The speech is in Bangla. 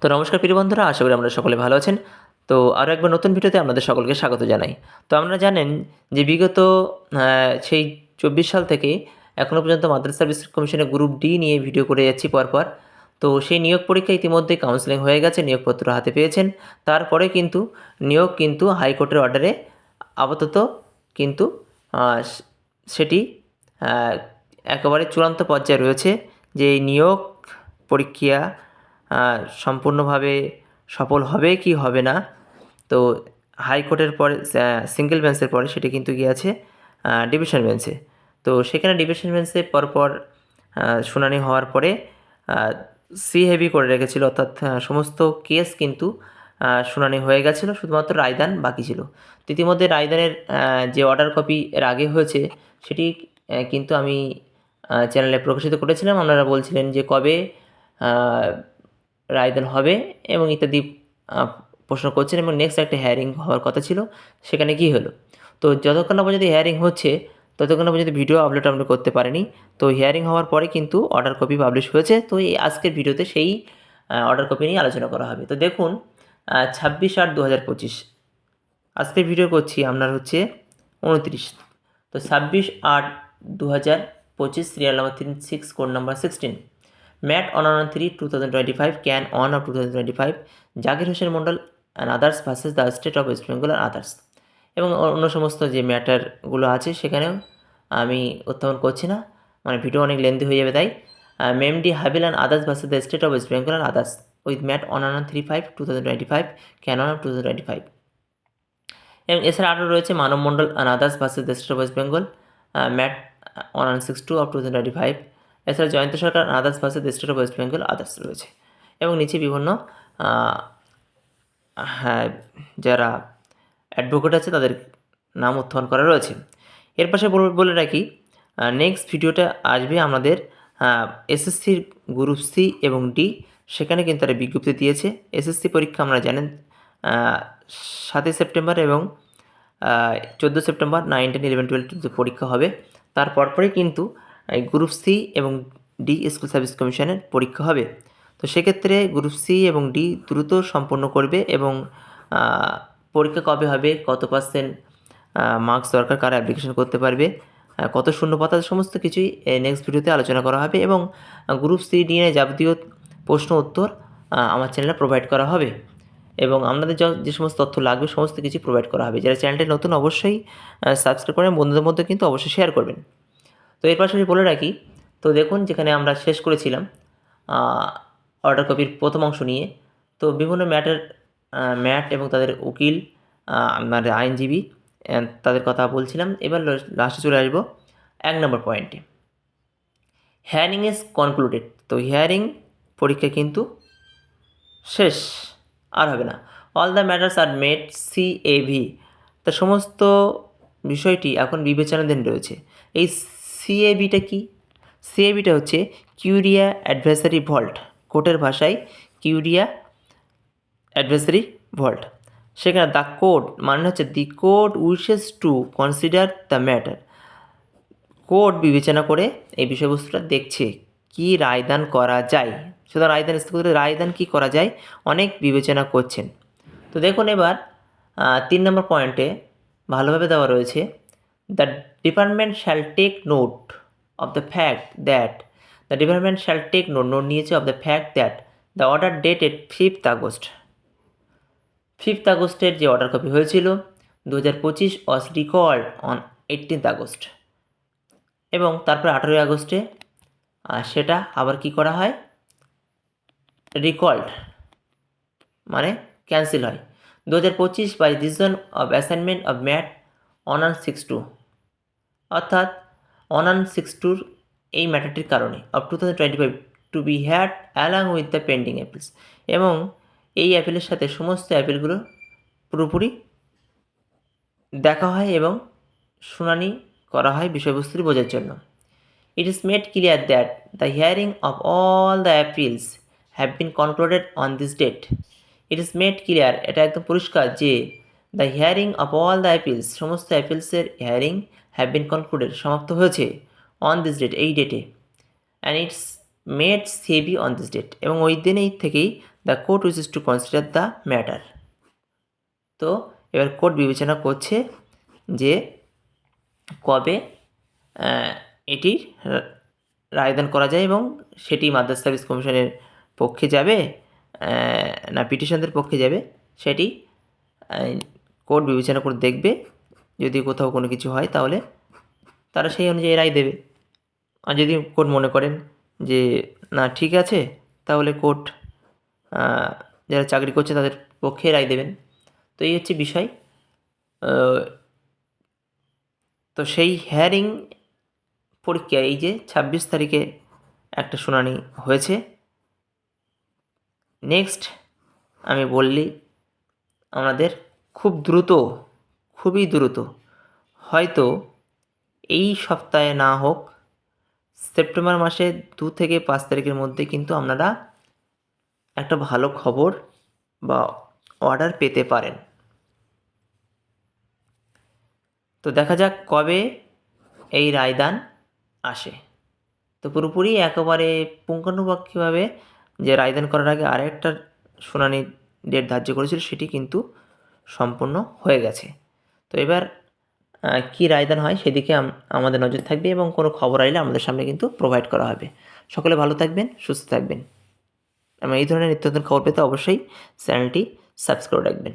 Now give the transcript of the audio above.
তো নমস্কার প্রিয় বন্ধুরা, আশা করি আমরা সকলে ভালো আছেন। তো আরও একবার নতুন ভিডিওতে আপনাদের সকলকে স্বাগত জানাই। তো আপনারা জানেন যে বিগত সেই চব্বিশ সাল থেকে এখনও পর্যন্ত মাদ্রাসা সার্ভিস কমিশনের গ্রুপ ডি নিয়ে ভিডিও করে যাচ্ছি পরপর। তো সেই নিয়োগ পরীক্ষা ইতিমধ্যে কাউন্সেলিং হয়ে গেছে, নিয়োগপত্র হাতে পেয়েছেন। তারপরে কিন্তু নিয়োগ কিন্তু হাইকোর্টের অর্ডারে আপাতত কিন্তু সেটি একেবারে চূড়ান্ত পর্যায়ে রয়েছে যে নিয়োগ পরীক্ষা সম্পূর্ণভাবে সফল হবে কি হবে না। তো হাইকোর্টের পরে সিঙ্গেল বেঞ্চের পরে সেটি কিন্তু গিয়েছে ডিভিশন বেঞ্চে তো সেখানে ডিভিশন বেঞ্চে পরপর শুনানি হওয়ার পরে সি হেভি করে রেখেছিল, অর্থাৎ সমস্ত কেস কিন্তু শুনানি হয়ে গেছিল, শুধুমাত্র রায়দান বাকি ছিল। তো ইতিমধ্যে রায়দানের যে অর্ডার কপি এর আগে হয়েছে, সেটি কিন্তু আমি চ্যানেলে প্রকাশিত করেছিলাম। আপনারা বলছিলেন যে কবে রায়দান হবে এবং ইত্যাদি প্রশ্ন করছেন এবং নেক্সট একটা হেয়ারিং হওয়ার কথা ছিল, সেখানে কী হলো? তো যতক্ষণ না পর্যন্ত হেয়ারিং হচ্ছে, ততক্ষণ না পর্যন্ত ভিডিও আপলোড আপলোড করতে পারেনি। তো হিয়ারিং হওয়ার পরে কিন্তু অর্ডার কপি পাবলিশ হয়েছে। তো এই আজকের ভিডিওতে সেই অর্ডার কপি নিয়ে আলোচনা করা হবে। তো দেখুন ছাব্বিশ আট দু হাজার পঁচিশ। আজকের ভিডিও করছি আপনার হচ্ছে উনত্রিশ। তো ছাব্বিশ আট দু হাজার পঁচিশ serial number three six code number sixteen MAT one one three two thousand twenty five CAN one of two thousand five Zakir Hossain Mondal and others versus the state of West Bengal and others এবং অন্য সমস্ত যে ম্যাটারগুলো আছে সেখানেও আমি উত্থাপন করছি না। মানে ভিডিও অনেক লেন্দি হয়ে যাবে তাই। Mehdi Habil and others versus the state of West Bengal and others with MAT one one three five two thousand twenty five CAN one of two twenty five এবং এছাড়া আরও রয়েছে Manab Mondal and others versus the state of West Bengal MAT one six two of two thousand twenty five এছাড়া Jayanta Sarkar others versus state of West Bengal others রয়েছে। এবং নিচে বিভিন্ন হ্যাঁ যারা অ্যাডভোকেট আছে তাদের নাম উত্থাপন করা রয়েছে। এর পাশে বল- রাখি নেক্সট ভিডিওটা আসবে আমাদের এসএসসির গ্রুপ সি এবং ডি সেখানে কিন্তু তারা বিজ্ঞপ্তি দিয়েছে। এসএসসি পরীক্ষা আমরা জানেন সাতই সেপ্টেম্বর এবং চোদ্দ September nine ten eleven twelve পরীক্ষা হবে। তারপর পরেই কিন্তু গ্রুপ সি এবং ডি স্কুল সার্ভিস কমিশনের পরীক্ষা হবে। তো সেক্ষেত্রে গ্রুপ সি এবং ডি দ্রুত সম্পন্ন করবে এবং পরীক্ষা কবে হবে, কত পার্সেন্ট মার্কস দরকার, কারা অ্যাপ্লিকেশন করতে পারবে কত শূন্যপাতা সমস্ত কিছুই নেক্সট ভিডিওতে আলোচনা করা হবে এবং গ্রুপ সি, ডি এর যাবতীয় প্রশ্ন, উত্তর আমার চ্যানেলে প্রোভাইড করা হবে। এবং আপনাদের যে সমস্ত তথ্য লাগবে, সমস্ত কিছু প্রোভাইড করা হবে। যারা চ্যানেলটি নতুন, অবশ্যই সাবস্ক্রাইব করেন বন্ধুদের মধ্যে কিন্তু অবশ্যই শেয়ার করবেন। তো এর পাশাপাশি বলে রাখি, তো দেখুন যেখানে আমরা শেষ করেছিলাম অর্ডার কপির প্রথম অংশ নিয়ে, তো বিভিন্ন ম্যাটের ম্যাট এবং তাদের উকিল আপনার আইনজীবী তাদের কথা বলছিলাম। এবার লাস্টে চলে আসব এক নম্বর পয়েন্টে হিয়ারিং ইজ কনক্লুডেড তো হিয়ারিং পরীক্ষা কিন্তু শেষ, আর হবে না। All the matters are made C A V তা সমস্ত বিষয়টি এখন বিবেচনাধীন রয়েছে। এই সিএবিটা কি? সিএবিটা হচ্ছে কিউরিয়া অ্যাডভাইসারি ভল্ট। কোর্টের ভাষায় কিউরিয়া অ্যাডভাইসারি ভল্ট। সেখানে দ্য কোর্ট মানে হচ্ছে the court wishes to consider the matter court বিবেচনা করে এই বিষয়বস্তুটা দেখছে কি রায়দান করা যায়। সুতরাং রায়দান স্থগিত রায়দান কি করা যায়? অনেক বিবেচনা করছেন। তো দেখুন এবার তিন নম্বর পয়েন্টে ভালোভাবে দেওয়া রয়েছে the department shall take note of the fact that the department shall take note note নিয়েছে of the fact that the order dated fifth August fifth আগস্টের যে অর্ডার কপি হয়েছিল দু হাজার পঁচিশ was recalled on eighteenth August এবং তারপরে আঠেরোই আগস্টে সেটা আবার কি করা হয়? রিকল্ড মানে ক্যান্সেল হয়। দু হাজার পঁচিশ by decision of assignment of MAT one one six two. অর্থাৎ অনান সিক্স টুর এই ম্যাটারটির কারণে of two thousand twenty five to be had along with the pending appeals এবং এই অ্যাপেলের সাথে সমস্ত অ্যাপেলগুলো পুরোপুরি দেখা হয় এবং শুনানি করা হয় বিষয়বস্তুটি বোঝার জন্য। It is made clear that the hearing of all the appeals have been concluded on this date it is made clear এটা একদম পরিষ্কার যে the hearing of all the appeals সমস্ত অ্যাপিলসের হিয়ারিং হ্যাভ বিন কনক্লুডেড সমাপ্ত হয়েছে অন দিস ডেট এই ডেটে and it's made C A V on this date এবং ওই দিনেই থেকেই the court wishes to consider the matter তো এবার কোর্ট বিবেচনা করছে যে কবে এটির রায়দান করা যায় এবং সেটি মাদ্রাস সার্ভিস কমিশনের পক্ষে যাবে না পিটিশনদের পক্ষে যাবে, সেটি কোর্ট বিবেচনা করে দেখবে, যদি কোথাও কোনো কিছু হয় তাহলে তারা সেই অনুযায়ী রায় দেবে। আর যদি কোর্ট মনে করেন যে না, ঠিক আছে, তাহলে কোর্ট যারা চাকরি করছে তাদের পক্ষে রায় দেবেন। তো এই হচ্ছে বিষয়। তো সেই হেয়ারিং পরীক্ষা, এই যে ছাব্বিশ তারিখে একটা শুনানি হয়েছে। নেক্সট আমি বললি আমাদের খুব দ্রুত, খুবই দ্রুত। হয়তো এই সপ্তাহে না হোক, সেপ্টেম্বর মাসে দু থেকে পাঁচ তারিখের মধ্যে কিন্তু আপনারা একটা ভালো খবর বা অর্ডার পেতে পারেন। তো দেখা যাক কবে এই রায়দান আসে। তো পুরোপুরি একেবারে পুঙ্খানুপুঙ্খভাবে যে রায়দান করার আগে আরেকটা শুনানি ডেট ধার্য করেছিল সেটি কিন্তু সম্পূর্ণ হয়ে গেছে। তো এবার কি রায়দান হয় সেদিকে আমাদের নজর থাকবে এবং কোনো খবর আইলে আমাদের সামনে কিন্তু প্রোভাইড করা হবে। সকলে ভালো থাকবেন, সুস্থ থাকবেন। এবং এই ধরনের নিত্য নতুন খবর পেতে অবশ্যই চ্যানেলটি সাবস্ক্রাইব রাখবেন।